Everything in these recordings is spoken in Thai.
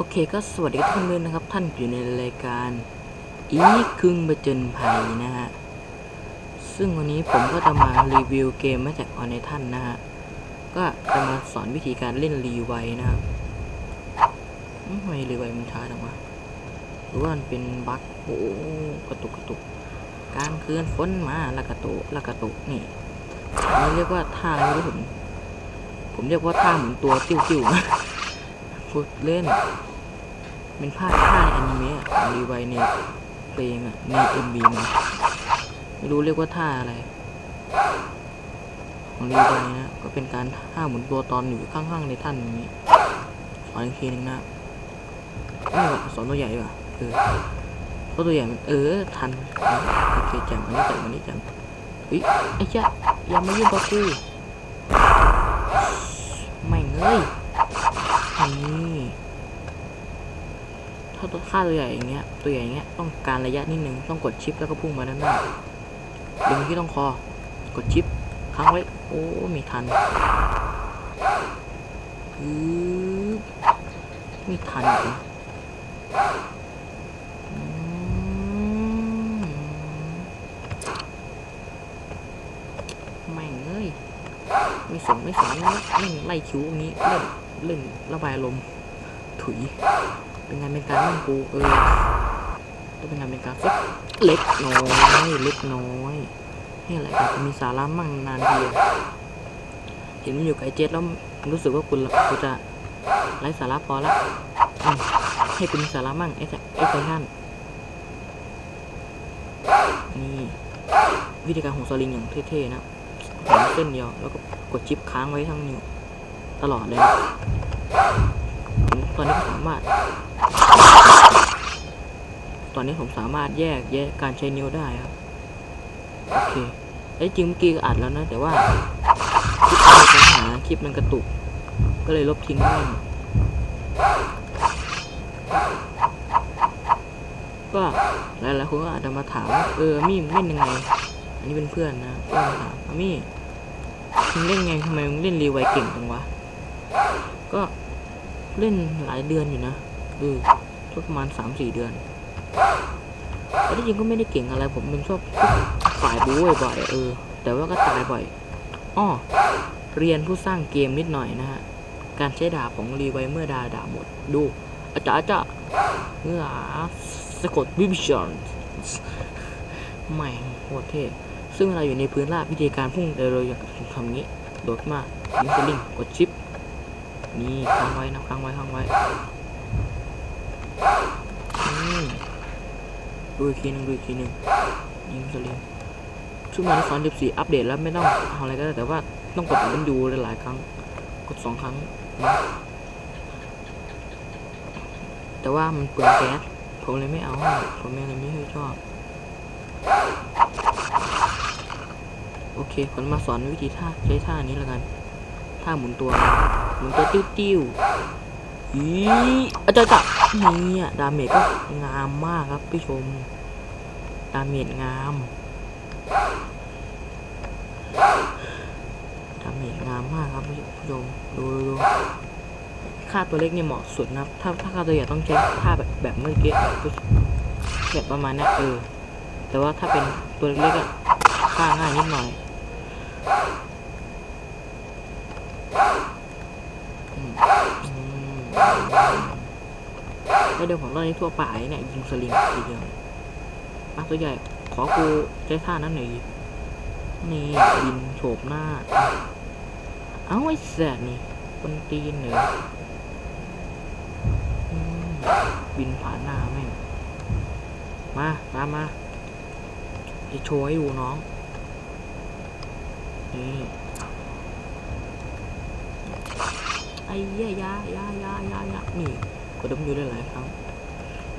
โอเคก็สวัสดีทุกท่านด้วยนะครับ ท่านอยู่ในรายการ อีครึ่งประจนภัยนะฮะ ซึ่งวันนี้ผมก็จะมารีวิวเกมมาจากออนในท่านนะฮะ ก็จะมาสอนวิธีการเล่นรีไวนะครับอืมทำไมรีไวมันช้าจังวะหรือว่ามันเป็นบั๊กโอ้กระตุกกระตุกการเคลื่อนฝนมาและกระตุกและกระตุกนี่อันนี้เรียกว่าท่าไม่รู้ผมผมเรียกว่าท่าเหมุนตัวติ้วๆนะพูดเล่น เป็นภาพท่าในอนิเมะรีไวในเพลงอะในเอ็มบีมันไม่รู้เรียกว่าท่าอะไร ของรีไวนะ ก็เป็นการท่าหมุนตัวตอนอยู่ข้างๆในท่านอย่างนี้สอนอีกทีหนึ่งนะไม่สอนตัวใหญ่ดีกว่าเออเพราะตัวใหญ่มันเออทันโอเคจมอันนี้จมอันนี้จมเฮ้ยไอ้เจ้าอย่ามายุ่งกับกูไม่เอ้ย นี่ ถ้าตัวค่าตัวใหญ่อย่างเงี้ยตัวใหญ่อย่างเงี้ยต้องการระยะนิดนึงต้องกดชิปแล้วก็พุ่งมาด้านหน้าดึงที่ต้องคอกดชิปค้างไว้ โอ้มีทันอือมีทันอีกเหรออืมไม่เอ้ยไม่สนไม่สนเล่นไล่คิวอย่างนี้เล่นเล่นระบายลมถุย เป็นงานเป็นการเล่นกูเออต้องเป็นงานเป็นการสักเล็กน้อยเล็กน้อยให้อะไรกันจะมีสาระมั่งนานทีเห็นมันอยู่กับไอเจ็ดแล้วรู้สึกว่าคุณกูจะไร้สาระพอละให้คุณมีสาระมั่งไอ้ไอ้ไททันนี่วิธีการของสลิงอย่างเท่ๆนะผมเส้นเดียวแล้วก็กดชิปค้างไว้ทั้งนิ้วตลอดเลยนะตอนนี้ก็สามารถ ตอนนี้ผมสามารถแยกแยกการใช้นิ้วได้ครับ โอเคไอ้จริงเมื่อกี้ก็อัดแล้วนะ แต่ว่าคลิปมีปัญหาคลิปมันกระตุก ก็เลยลบทิ้งไปก็หลายๆคนก็อาจจะมาถามว่าเออมี่เล่นยังไง อันนี้เป็นเพื่อนนะเพื่อนมาถามว่ามี่มึงเล่นไงทำไมมึงเล่นรีไวเก่งจังวะ ก็เล่นหลายเดือนอยู่นะ เออก็ประมาณสามสี่เดือนแต่ที่จริงก็ไม่ได้เก่งอะไร ผมเป็นชอบฝ่ายบู๊บ่อยเออ แต่ว่าก็ตายบ่อยอ้อเรียนผู้สร้างเกมนิดหน่อยนะฮะ การใช้ดาบของรีไวเมื่อดาดาหมด ดูอาจารย์จะเมื่อสะกดวิบิชันใหม่โคตรเท่ซึ่งเวลาอยู่ในพื้นราบวิธีการพุ่งโดยเราอยากทำงี้ โดดมากยิงสลิงกดชิป นี่ค้างไว้นะค้างไว้ค้างไว้อืม ดูอีกทีหนึงดูอีกทีหนึงยิงสลิงซึ่งมันสอน14อัปเดตแล้วไม่ต้องเอาอะไรก็ได้แต่ว่าต้องกดมันดูหลายๆครั้ง กดสองครั้งนะแต่ว่ามันเปลืองแก๊สผมเลยไม่เอา ผมเลยไม่ค่อยชอบ โอเคผมมาสอนวิธีท่าใช้ท่านี้แล้วกัน ท่าหมุนตัว หมุนตัวติ้วติ้วๆ อีอาจารย์จับนี่อะดาเมจก็งามมากครับพี่ชม ดาเมจงาม ดาเมจงามมากครับพี่ชมดูดูค่าตัวเล็กเนี่ยเหมาะสุดนะครับ ถ้าถ้าค่าตัวใหญ่ต้องใช้ท่าแบบแบบเมื่อกี้แบบประมาณนี้ยเออ แต่ว่าถ้าเป็นตัวเล็กๆอะฆ่าง่ายนิดหน่อย แล้วเดี๋ยวผมตอนนี้ทั่วป่าเนี่ยยิงสลิงทีเดียวปลาตัวใหญ่ขอกูใช้ท่านั้นหน่อยนี่บินโฉบหน้า เอ้าไอ้แสบนี่คนตีนเหรออืมบินผ่านหน้าแม่ง มาตามมา จะโชว์ให้ดูน้อง นี่ ไอ้เหี้ยยายายายายานี่กดดมอยู่ได้หลายครั้ง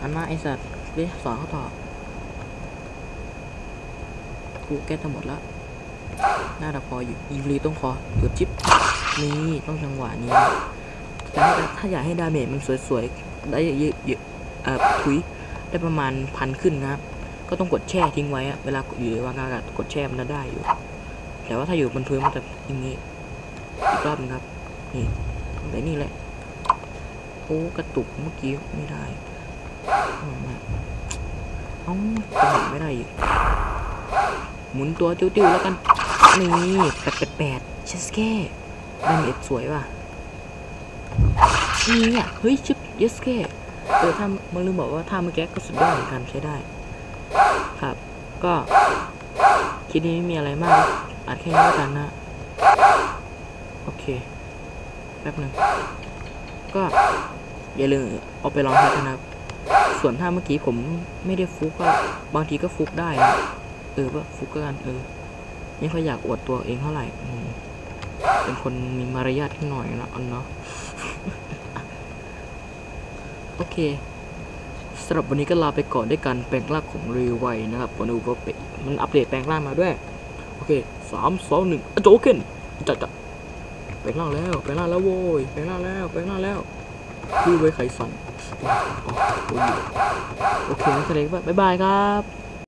อันมาไอสัตว์เดี๋ยวสอนเขาต่อกูแก้ทั้งหมดแล้วหน้าตะพออยู่อีรีต้องคอกดชิปนี่ต้องจังหวะนี้แต่ถ้าอยากให้ดาเมจมันสวยๆ ได้เยอะๆเอ่อทุยได้ประมาณพันขึ้นนะครับ ก็ต้องกดแช่ทิ้งไว้อะเวลาอยู่ในวางอากาศกดแช่มันจะได้อยู่ แต่ว่าถ้าอยู่บนพื้นมันจะอย่างนี้อีกรอบนึงครับ นี่ แต่นี่แหละโอเขากระตุกเมื่อกี้ไม่ได้เอ้าจังหวะไม่ได้อีกหมุนตัวติ้วๆแล้วกันนี่แปดแปดแปดเชสเก้ดาเมจสวยว่ะนี่อะเฮ้ยชิปเยสเก้เออถ้ามันลืมบอกว่าถ้าเมื่อกี้ก็สุดยอดเหมือนกันใช้ได้ ครับ ก็คลิปนี้ไม่มีอะไรมากอัดแค่นี้แล้วกันนะ แป๊บหนึงก็อย่าลืมเอาไปลองใช้กันนะครับ ส่วนถ้าเมื่อกี้ผมไม่ได้ฟุกก็บางทีก็ฟุกได้นะเออว่าฟุกก็กันเออไม่ค่อยอยากอวดตัวเองเท่าไหร่เป็นคนมีมารยาทหน่อยนะอันเนาะโอเคสำหรับวันนี้ก็ลาไปก่อนด้วยกันแปลงร่างของรีไวนะครับผมดูว่ามันอัปเดตแปลงร่างมาด้วย โอเคสามสองหนึ่งอะโจเกนจัดจัด แปลงร่างแล้วแปลงร่างแล้วโว้ยแปลงร่างแล้วแปลงร่างแล้วรีไว้ไขสันโอเคงั้นแสดงว่าบ๊ายบายครับ